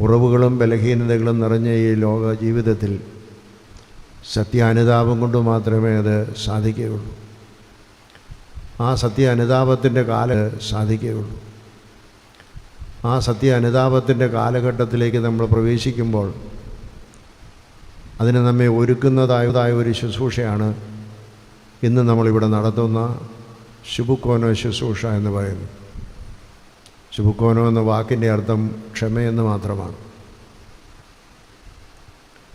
കുറവുകളും ബലഹീനതകളും നിറഞ്ഞ ഈ ലോക ജീവിതത്തിൽ സത്യാനുതാപം കൊണ്ട് മാത്രമേ അത് സാധിക്കുകയുള്ളൂ. ആ സത്യ അനുതാപത്തിന്റെ കാല സാധിക്കുകയുള്ളൂ. ആ സത്യ അനുതാപത്തിന്റെ കാലഘട്ടത്തിലേക്ക് നമ്മൾ പ്രവേശിക്കുമ്പോൾ അതിനെ നമ്മെ ഒരുക്കുന്നതായതായ ഒരു ശുശ്രൂഷയാണ് ഇന്ന് നമ്മളിവിടെ നടത്തുന്ന ശുഭുക്കോനോ ശുശ്രൂഷ എന്ന് പറയുന്നു ശുഭുക്കോനോ എന്ന വാക്കിന്റെ അർത്ഥം ക്ഷമയെന്ന് മാത്രമാണ്.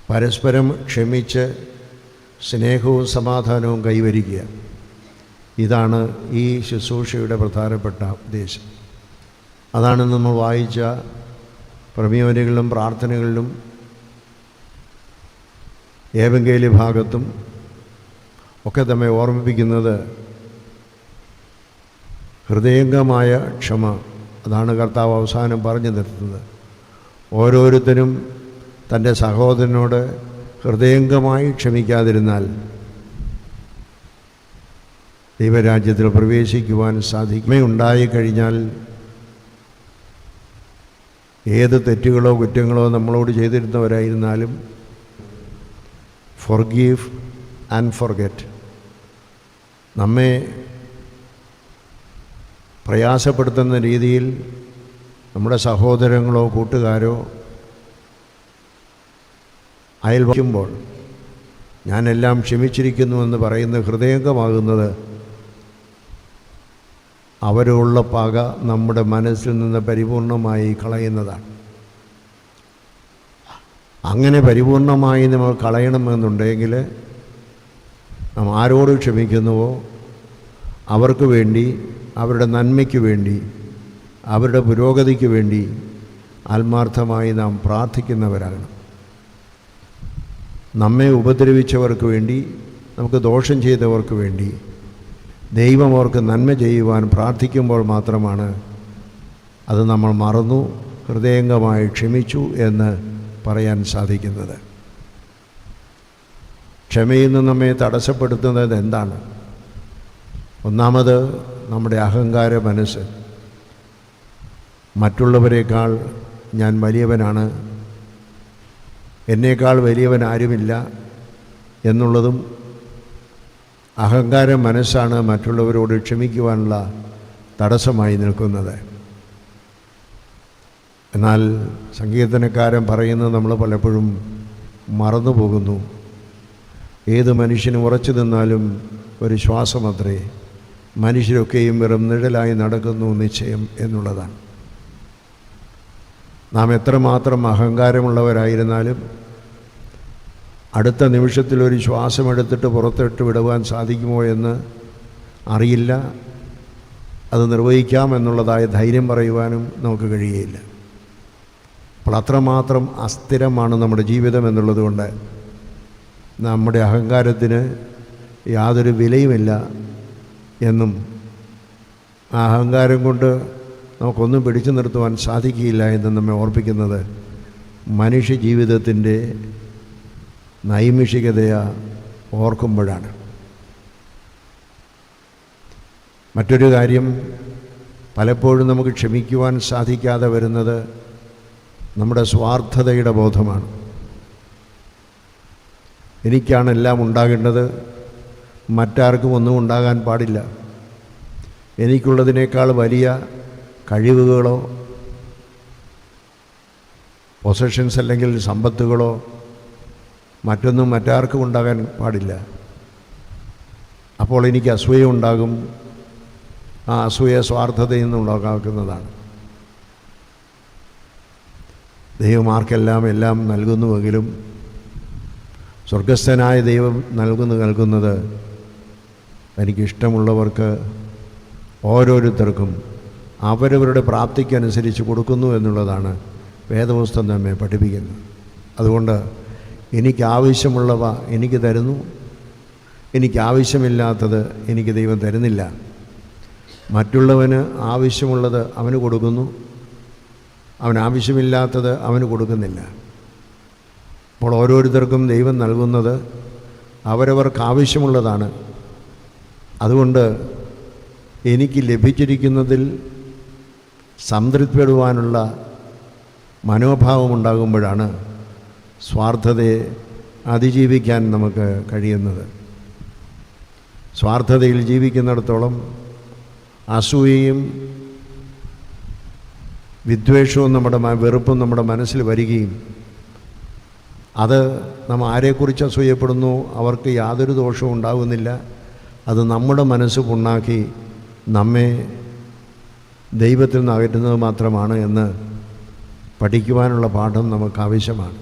പരസ്പരം ക്ഷമിച്ച് സ്നേഹവും സമാധാനവും കൈവരിക്കുക. ഇതാണ് ഈ ശുശ്രൂഷയുടെ പ്രധാനപ്പെട്ട ഉദ്ദേശം. അതാണ് നമ്മൾ വായിച്ച പ്രമേയങ്ങളിലും പ്രാർത്ഥനകളിലും ഏവങ്കേലി ഭാഗത്തും ഒക്കെ നമ്മെ ഓർമ്മിപ്പിക്കുന്നത് ഹൃദയംഗമായ ക്ഷമ അതാണ് കർത്താവ് അവസാനം പറഞ്ഞു നിർത്തുന്നത് ഓരോരുത്തരും തന്റെ സഹോദരനോട് ഹൃദയംഗമായി ക്ഷമിക്കാതിരുന്നാൽ ദൈവരാജ്യത്തിൽ പ്രവേശിക്കുവാൻ സാധിക്കുമയുണ്ടായി കഴിഞ്ഞാൽ ഏത് തെറ്റുകളോ കുറ്റങ്ങളോ നമ്മളോട് ചെയ്തിരുന്നവരായിരുന്നാലും ഫോർഗീവ് ആൻഡ് ഫൊർഗെറ്റ് നമ്മെ പ്രയാസപ്പെടുത്തുന്ന രീതിയിൽ നമ്മുടെ സഹോദരങ്ങളോ കൂട്ടുകാരോ അയൽവയ്ക്കുമ്പോൾ ഞാനെല്ലാം ക്ഷമിച്ചിരിക്കുന്നുവെന്ന് പറയുന്ന ഹൃദയംഗമാകുന്നത് അവരുള്ള പക നമ്മുടെ മനസ്സിൽ നിന്ന് പരിപൂർണമായി കളയുന്നതാണ്. അങ്ങനെ പരിപൂർണമായി നമ്മൾ കളയണമെന്നുണ്ടെങ്കിൽ നാം ആരോട് ക്ഷമിക്കുന്നുവോ? അവർക്ക് വേണ്ടി അവരുടെ നന്മയ്ക്ക് വേണ്ടി അവരുടെ പുരോഗതിക്ക് വേണ്ടി ആത്മാർത്ഥമായി നാം പ്രാർത്ഥിക്കുന്നവരാകണം. നമ്മെ ഉപദ്രവിച്ചവർക്ക് വേണ്ടി നമുക്ക് ദോഷം ചെയ്തവർക്ക് വേണ്ടി ദൈവം അവർക്ക് നന്മ ചെയ്യുവാൻ പ്രാർത്ഥിക്കുമ്പോൾ മാത്രമാണ് അത് നമ്മൾ മറന്നു ഹൃദയംഗമായി ക്ഷമിച്ചു എന്ന് പറയാൻ സാധിക്കുന്നത്. ക്ഷമയിൽ നിന്ന് നമ്മെ തടസ്സപ്പെടുത്തുന്നത് എന്താണ്? ഒന്നാമത് നമ്മുടെ അഹങ്കാര മനസ്സ്. മറ്റുള്ളവരെക്കാൾ ഞാൻ വലിയവനാണ്. എന്നേക്കാൾ വലിയവൻ ആരുമില്ല എന്നുള്ളതും അഹങ്കാര മനസ്സാണ് മറ്റുള്ളവരോട് ക്ഷമിക്കുവാനുള്ള തടസ്സമായി നിൽക്കുന്നത്. എന്നാൽ സങ്കീർത്തനക്കാരൻ പറയുന്നത് നമ്മൾ പലപ്പോഴും മറന്നു പോകുന്നു ഏത് മനുഷ്യനും ഉറച്ചു നിന്നാലും ഒരു ശ്വാസമത്രേ. മനുഷ്യരൊക്കെയും വെറും നിഴലായി നടക്കുന്നു നിശ്ചയം എന്നുള്ളതാണ്. നാം എത്രമാത്രം അഹങ്കാരമുള്ളവരായിരുന്നാലും അടുത്ത നിമിഷത്തിൽ ഒരു ശ്വാസമെടുത്തിട്ട് പുറത്തിട്ട് വിടുവാൻ സാധിക്കുമോ എന്ന് അറിയില്ല. അത് നിർവഹിക്കാം എന്നുള്ളതായ ധൈര്യം പറയുവാനും നമുക്ക് കഴിയുകയില്ല. അപ്പോൾ അത്രമാത്രം അസ്ഥിരമാണ് നമ്മുടെ ജീവിതം എന്നുള്ളതുകൊണ്ട് നമ്മുടെ അഹങ്കാരത്തിന് യാതൊരു വിലയുമില്ല. എന്നും അഹങ്കാരം കൊണ്ട് നമുക്കൊന്നും പിടിച്ചു നിർത്തുവാൻ സാധിക്കില്ല എന്ന് നമ്മെ ഓർപ്പിക്കുന്നത് മനുഷ്യ ജീവിതത്തിന്റെ നൈമിഷികതയ ഓർക്കുമ്പോഴാണ്. മറ്റൊരു കാര്യം പലപ്പോഴും നമുക്ക് ക്ഷമിക്കുവാൻ സാധിക്കാതെ വരുന്നത് നമ്മുടെ സ്വാർത്ഥതയുടെ ബോധമാണ്. എനിക്കാണ് എല്ലാം ഉണ്ടാകേണ്ടത് മറ്റാർക്കും ഒന്നും ഉണ്ടാകാൻ പാടില്ല. എനിക്കുള്ളതിനേക്കാൾ വലിയ കഴിവുകളോ പൊസഷൻസ് അല്ലെങ്കിൽ സമ്പത്തുകളോ മറ്റൊന്നും മറ്റാർക്കും ഉണ്ടാകാൻ പാടില്ല. അപ്പോൾ എനിക്ക് അസൂയ ഉണ്ടാകും. ആ അസൂയ സ്വാർത്ഥതയിൽ നിന്ന് ഉണ്ടാക്കുന്നതാണ്. ദൈവമാർക്കെല്ലാം എല്ലാം നൽകുന്നുവെങ്കിലും സ്വർഗസ്ഥനായ ദൈവം നൽകുന്നു നൽകുന്നത് എനിക്കിഷ്ടമുള്ളവർക്ക് ഓരോരുത്തർക്കും അവരവരുടെ പ്രാപ്തിക്കനുസരിച്ച് കൊടുക്കുന്നു എന്നുള്ളതാണ് വേദപുസ്തകം നമ്മെ പഠിപ്പിക്കുന്നത്. അതുകൊണ്ട് എനിക്കാവശ്യമുള്ളവ എനിക്ക് തരുന്നു. എനിക്കാവശ്യമില്ലാത്തത് എനിക്ക് ദൈവം തരുന്നില്ല. മറ്റുള്ളവന് ആവശ്യമുള്ളത് അവന് കൊടുക്കുന്നു. അവൻ ആവശ്യമില്ലാത്തത് അവന് കൊടുക്കുന്നില്ല. അപ്പോൾ ഓരോരുത്തർക്കും ദൈവം നൽകുന്നത് അവരവർക്ക് ആവശ്യമുള്ളതാണ്. അതുകൊണ്ട് എനിക്ക് ലഭിച്ചിരിക്കുന്നതിൽ സംതൃപ്തിപ്പെടുവാനുള്ള മനോഭാവം ഉണ്ടാകുമ്പോഴാണ് സ്വാർത്ഥതയെ അതിജീവിക്കാൻ നമുക്ക് കഴിയുന്നത്. സ്വാർത്ഥതയിൽ ജീവിക്കുന്നിടത്തോളം അസൂയയും വിദ്വേഷവും നമ്മുടെ വെറുപ്പും നമ്മുടെ മനസ്സിൽ വരികയും അത് നമ്മൾ ആരെക്കുറിച്ച് അസൂയപ്പെടുന്നു അവർക്ക് യാതൊരു ദോഷവും ഉണ്ടാകുന്നില്ല അത് നമ്മുടെ മനസ്സ് പുണ്ണാക്കി നമ്മെ ദൈവത്തിൽ നിന്ന് അകറ്റുന്നത് മാത്രമാണ് എന്ന് പഠിക്കുവാനുള്ള പാഠം നമുക്ക് ആവശ്യമാണ്.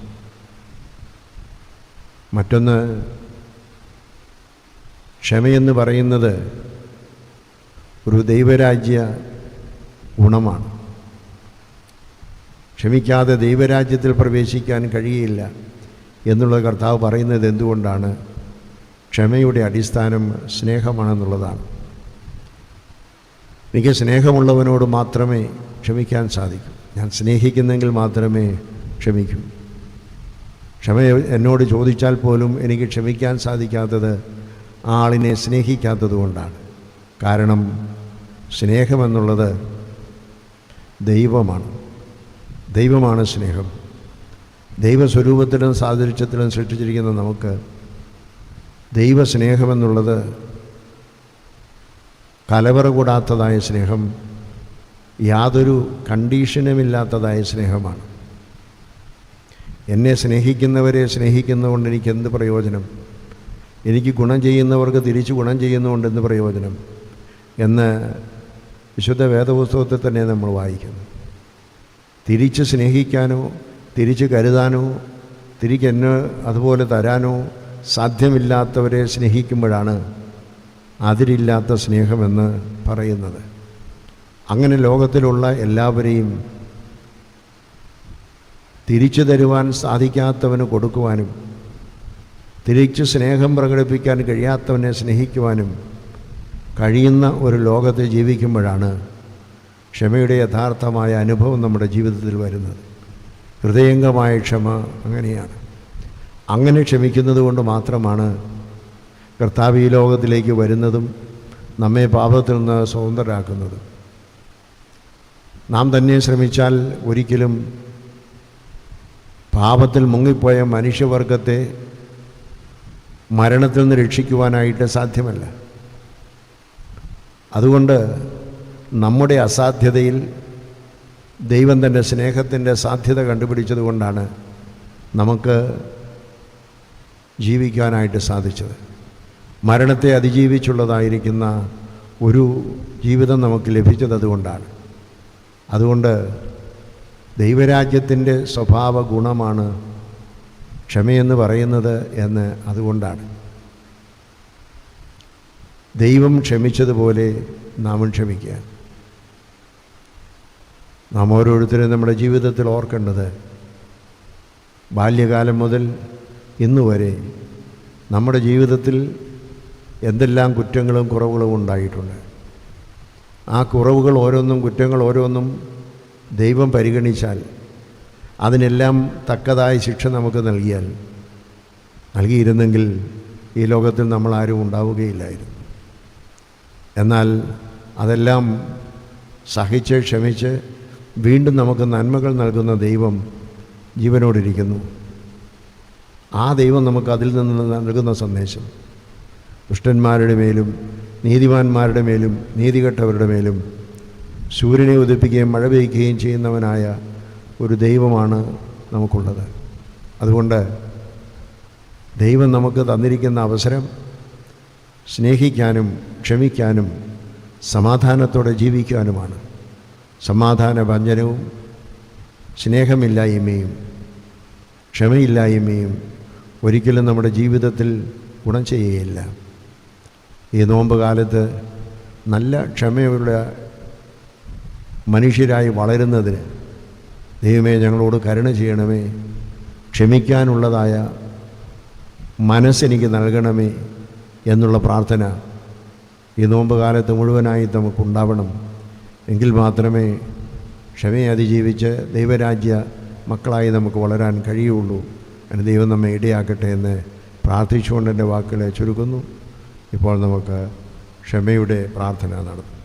മറ്റൊന്ന് ക്ഷമയെന്ന് പറയുന്നത് ഒരു ദൈവരാജ്യ ഗുണമാണ്. ക്ഷമിക്കാതെ ദൈവരാജ്യത്തിൽ പ്രവേശിക്കാൻ കഴിയില്ല എന്നുള്ള കർത്താവ് പറയുന്നത് എന്തുകൊണ്ടാണ്? ക്ഷമയുടെ അടിസ്ഥാനം സ്നേഹമാണെന്നുള്ളതാണ്. എനിക്ക് സ്നേഹമുള്ളവനോട് മാത്രമേ ക്ഷമിക്കാൻ സാധിക്കൂ. ഞാൻ സ്നേഹിക്കുന്നെങ്കിൽ മാത്രമേ ക്ഷമിക്കൂ. ക്ഷമ എന്നോട് ചോദിച്ചാൽ പോലും എനിക്ക് ക്ഷമിക്കാൻ സാധിക്കാത്തത് ആളിനെ സ്നേഹിക്കാത്തതുകൊണ്ടാണ് കാരണം സ്നേഹമെന്നുള്ളത് ദൈവമാണ്. ദൈവമാണ് സ്നേഹം. ദൈവസ്വരൂപത്തിലും സാദൃശ്യത്തിലും സൃഷ്ടിച്ചിരിക്കുന്ന നമുക്ക് ദൈവസ്നേഹമെന്നുള്ളത് കലവറ കൂടാത്തതായ സ്നേഹം യാതൊരു കണ്ടീഷനുമില്ലാത്തതായ സ്നേഹമാണ്. എന്നെ സ്നേഹിക്കുന്നവരെ സ്നേഹിക്കുന്നതുകൊണ്ട് എനിക്ക് എന്ത് പ്രയോജനം? എനിക്ക് ഗുണം ചെയ്യുന്നവർക്ക് തിരിച്ച് ഗുണം ചെയ്യുന്നതുകൊണ്ട് എന്ത് പ്രയോജനം? എന്ന് വിശുദ്ധ വേദപുസ്തകത്തിൽ തന്നെ നമ്മൾ വായിക്കുന്നു. തിരിച്ച് സ്നേഹിക്കാനോ തിരിച്ച് കരുതാനോ തിരിച്ച് അതുപോലെ തരാനോ സാധ്യമില്ലാത്തവരെ സ്നേഹിക്കുമ്പോഴാണ് അതിരില്ലാത്ത സ്നേഹമെന്ന് പറയുന്നത്. അങ്ങനെ ലോകത്തിലുള്ള എല്ലാവരെയും തിരിച്ചു തരുവാൻ സാധിക്കാത്തവന് കൊടുക്കുവാനും തിരിച്ച് സ്നേഹം പ്രകടിപ്പിക്കാൻ കഴിയാത്തവനെ സ്നേഹിക്കുവാനും കഴിയുന്ന ഒരു ലോകത്തെ ജീവിക്കുമ്പോഴാണ് ക്ഷമയുടെ യഥാർത്ഥമായ അനുഭവം നമ്മുടെ ജീവിതത്തിൽ വരുന്നത്. ഹൃദയംഗമായ ക്ഷമ അങ്ങനെയാണ്. അങ്ങനെ ക്ഷമിക്കുന്നത് കൊണ്ട് മാത്രമാണ് കർത്താവ് ഈ ലോകത്തിലേക്ക് വരുന്നതും നമ്മെ പാപത്തിൽ നിന്ന് സ്വതന്ത്രരാക്കുന്നതും. നാം തന്നെ ശ്രമിച്ചാൽ ഒരിക്കലും പാപത്തിൽ മുങ്ങിപ്പോയ മനുഷ്യവർഗത്തെ മരണത്തിൽ നിന്ന് രക്ഷിക്കുവാനായിട്ട് സാധ്യമല്ല. അതുകൊണ്ട് നമ്മുടെ അസാധ്യതയിൽ ദൈവം തന്റെ സ്നേഹത്തിന്റെ സാധ്യത കണ്ടുപിടിച്ചതുകൊണ്ടാണ് നമുക്ക് ജീവിക്കാനായിട്ട് സാധിച്ചത്. മരണത്തെ അതിജീവിച്ചുള്ളതായിരിക്കുന്ന ഒരു ജീവിതം നമുക്ക് ലഭിച്ചത് അതുകൊണ്ടാണ്. അതുകൊണ്ട് ദൈവരാജ്യത്തിന്റെ സ്വഭാവ ഗുണമാണ് ക്ഷമയെന്ന് പറയുന്നത് എന്ന് അതുകൊണ്ടാണ്. ദൈവം ക്ഷമിച്ചതുപോലെ നാമും ക്ഷമിക്കുക നാം ഓരോരുത്തരും നമ്മുടെ ജീവിതത്തിൽ ഓർക്കേണ്ടത് ബാല്യകാലം മുതൽ ഇന്ന് വരെ നമ്മുടെ ജീവിതത്തിൽ എന്തെല്ലാം കുറ്റങ്ങളും കുറവുകളും ഉണ്ടായിട്ടുണ്ട്. ആ കുറവുകൾ ഓരോന്നും കുറ്റങ്ങൾ ഓരോന്നും ദൈവം പരിഗണിച്ചാൽ അതിനെല്ലാം തക്കതായ ശിക്ഷ നമുക്ക് നൽകിയാൽ നൽകിയിരുന്നെങ്കിൽ ഈ ലോകത്തിൽ നമ്മൾ ആരും ഉണ്ടാവുകയില്ലായിരുന്നു. എന്നാൽ അതെല്ലാം സഹിച്ച് ക്ഷമിച്ച് വീണ്ടും നമുക്ക് നന്മകൾ നൽകുന്ന ദൈവം ജീവനോടിരിക്കുന്നു. ആ ദൈവം നമുക്ക് അതിൽ നിന്ന് നൽകുന്ന സന്ദേശം. ദുഷ്ടന്മാരുടെ മേലും നീതിമാന്മാരുടെ മേലും നീതികെട്ടവരുടെ മേലും സൂര്യനെ ഉദിപ്പിക്കുകയും മഴ പെയ്യ്ക്കുകയും ചെയ്യുന്നവനായ ഒരു ദൈവമാണ് നമുക്കുള്ളത്. അതുകൊണ്ട് ദൈവം നമുക്ക് തന്നിരിക്കുന്ന അവസരം സ്നേഹിക്കാനും ക്ഷമിക്കാനും സമാധാനത്തോടെ ജീവിക്കാനുമാണ് സമാധാന ഭഞ്ജനവും സ്നേഹമില്ലായ്മയും ക്ഷമയില്ലായ്മയും ഒരിക്കലും നമ്മുടെ ജീവിതത്തിൽ ഗുണം ചെയ്യുകയില്ല. ഈ നോമ്പ് കാലത്ത് നല്ല ക്ഷമയുള്ള മനുഷ്യരായി വളരുന്നതിന് ദൈവമേ ഞങ്ങളോട് കരുണ ചെയ്യണമേ. ക്ഷമിക്കാനുള്ളതായ മനസ്സെനിക്ക് നൽകണമേ എന്നുള്ള പ്രാർത്ഥന ഈ നോമ്പ് കാലത്ത് മുഴുവനായി നമുക്കുണ്ടാവണം. എങ്കിൽ മാത്രമേ ക്ഷമയെ അതിജീവിച്ച് ദൈവരാജ്യ മക്കളായി നമുക്ക് വളരാൻ കഴിയുള്ളൂ. അതിന് ദൈവം നമ്മെ ഇടയാക്കട്ടെ എന്ന് പ്രാർത്ഥിച്ചുകൊണ്ട് എന്റെ വാക്കുകളെ ചുരുക്കുന്നു. ഇപ്പോൾ നമുക്ക് ക്ഷമയുടെ പ്രാർത്ഥന നടത്തും